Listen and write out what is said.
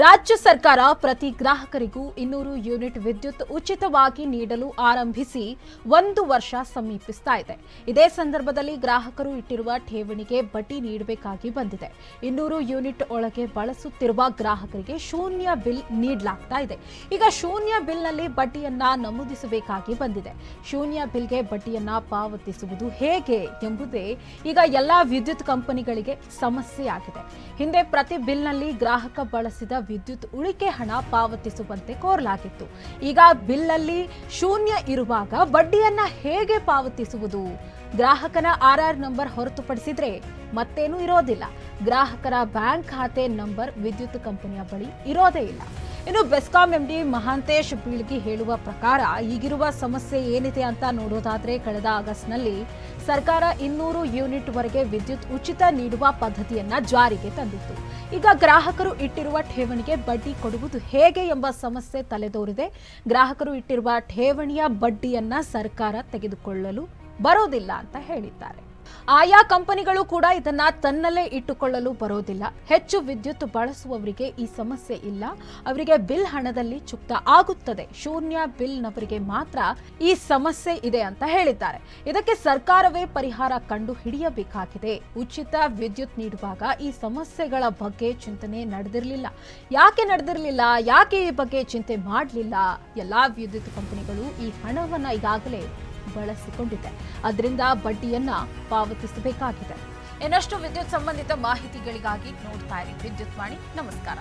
ರಾಜ್ಯ ಸರ್ಕಾರ ಪ್ರತಿ ಗ್ರಾಹಕರಿಗೂ ಇನ್ನೂರು ಯೂನಿಟ್ ವಿದ್ಯುತ್ ಉಚಿತವಾಗಿ ನೀಡಲು ಆರಂಭಿಸಿ ಒಂದು ವರ್ಷ ಸಮೀಪಿಸ್ತಾ ಇದೆ. ಇದೇ ಸಂದರ್ಭದಲ್ಲಿ ಗ್ರಾಹಕರು ಇಟ್ಟಿರುವ ಠೇವಣಿಗೆ ಬಡ್ಡಿ ನೀಡಬೇಕಾಗಿ ಬಂದಿದೆ. ಇನ್ನೂರು ಯೂನಿಟ್ ಒಳಗೆ ಬಳಸುತ್ತಿರುವ ಗ್ರಾಹಕರಿಗೆ ಶೂನ್ಯ ಬಿಲ್ ನೀಡಲಾಗ್ತಾ ಇದೆ. ಈಗ ಶೂನ್ಯ ಬಿಲ್ನಲ್ಲಿ ಬಡ್ಡಿಯನ್ನ ನಮೂದಿಸಬೇಕಾಗಿ ಬಂದಿದೆ. ಶೂನ್ಯ ಬಿಲ್ಗೆ ಬಡ್ಡಿಯನ್ನ ಪಾವತಿಸುವುದು ಹೇಗೆ ಎಂಬುದೇ ಈಗ ಎಲ್ಲಾ ವಿದ್ಯುತ್ ಕಂಪನಿಗಳಿಗೆ ಸಮಸ್ಯೆಯಾಗಿದೆ. ಹಿಂದೆ ಪ್ರತಿ ಬಿಲ್ನಲ್ಲಿ ಗ್ರಾಹಕ ಬಳಸಿದ ವಿದ್ಯುತ್ ಉಳಿಕೆ ಹಣ ಪಾವತಿಸುವಂತೆ ಕೋರಲಾಗಿತ್ತು. ಈಗ ಬಿಲ್ನಲ್ಲಿ ಶೂನ್ಯ ಇರುವಾಗ ಬಡ್ಡಿಯನ್ನ ಹೇಗೆ ಪಾವತಿಸುವುದು? ಗ್ರಾಹಕನ ಆರ್ಆರ್ ನಂಬರ್ ಹೊರತುಪಡಿಸಿದ್ರೆ ಮತ್ತೇನೂ ಇರೋದಿಲ್ಲ. ಗ್ರಾಹಕರ ಬ್ಯಾಂಕ್ ಖಾತೆ ನಂಬರ್ ವಿದ್ಯುತ್ ಕಂಪನಿಯ ಬಳಿ ಇರೋದೇ ಇಲ್ಲ. ಇನ್ನು ಬೆಸ್ಕಾಂ ಎಂಡಿ ಮಹಾಂತೇಶ್ ಬೀಳ್ಗಿ ಹೇಳುವ ಪ್ರಕಾರ ಈಗಿರುವ ಸಮಸ್ಯೆ ಏನಿದೆ ಅಂತ ನೋಡೋದಾದ್ರೆ ಕಳೆದ ಆಗಸ್ಟ್ನಲ್ಲಿ ಸರ್ಕಾರ ಇನ್ನೂರು ಯೂನಿಟ್ ವರೆಗೆ ವಿದ್ಯುತ್ ಉಚಿತ ನೀಡುವ ಪದ್ಧತಿಯನ್ನ ಜಾರಿಗೆ ತಂದಿತ್ತು. ಈಗ ಗ್ರಾಹಕರು ಇಟ್ಟಿರುವ ಠೇವಣಿಗೆ ಬಡ್ಡಿ ಕೊಡುವುದು ಹೇಗೆ ಎಂಬ ಸಮಸ್ಯೆ ತಲೆದೋರಿದೆ. ಗ್ರಾಹಕರು ಇಟ್ಟಿರುವ ಠೇವಣಿಯ ಬಡ್ಡಿಯನ್ನ ಸರ್ಕಾರ ತೆಗೆದುಕೊಳ್ಳಲು ಬರೋದಿಲ್ಲ ಅಂತ ಹೇಳಿದ್ದಾರೆ. ಆಯಾ ಕಂಪನಿಗಳು ಕೂಡ ಇದನ್ನ ತನ್ನಲ್ಲೇ ಇಟ್ಟುಕೊಳ್ಳಲು ಬರೋದಿಲ್ಲ. ಹೆಚ್ಚು ವಿದ್ಯುತ್ ಬಳಸುವವರಿಗೆ ಈ ಸಮಸ್ಯೆ ಇಲ್ಲ. ಅವರಿಗೆ ಬಿಲ್ ಹಣದಲ್ಲಿ ಚುಕ್ತ ಆಗುತ್ತದೆ. ಶೂನ್ಯ ಬಿಲ್ನವರಿಗೆ ಮಾತ್ರ ಈ ಸಮಸ್ಯೆ ಇದೆ ಅಂತ ಹೇಳಿದ್ದಾರೆ. ಇದಕ್ಕೆ ಸರ್ಕಾರವೇ ಪರಿಹಾರ ಕಂಡು ಹಿಡಿಯಬೇಕಾಗಿದೆ ಉಚಿತ ವಿದ್ಯುತ್ ನೀಡುವಾಗ ಈ ಸಮಸ್ಯೆಗಳ ಬಗ್ಗೆ ಚಿಂತನೆ ನಡೆದಿರಲಿಲ್ಲ. ಯಾಕೆ ನಡೆದಿರಲಿಲ್ಲ? ಯಾಕೆ ಈ ಬಗ್ಗೆ ಚಿಂತೆ ಮಾಡಲಿಲ್ಲ? ಎಲ್ಲಾ ವಿದ್ಯುತ್ ಕಂಪನಿಗಳು ಈ ಹಣವನ್ನ ಈಗಾಗಲೇ ಬಳಸಿಕೊಂಡಿದೆ. ಅದರಿಂದ ಬಡ್ಡಿಯನ್ನ ಪಾವತಿಸಬೇಕಾಗಿದೆ. ಇನ್ನಷ್ಟು ವಿದ್ಯುತ್ ಸಂಬಂಧಿತ ಮಾಹಿತಿಗಳಿಗಾಗಿ ನೋಡ್ತಾ ಇರಿ. ವಿದ್ಯುತ್ ವಾಣಿ ನಮಸ್ಕಾರ.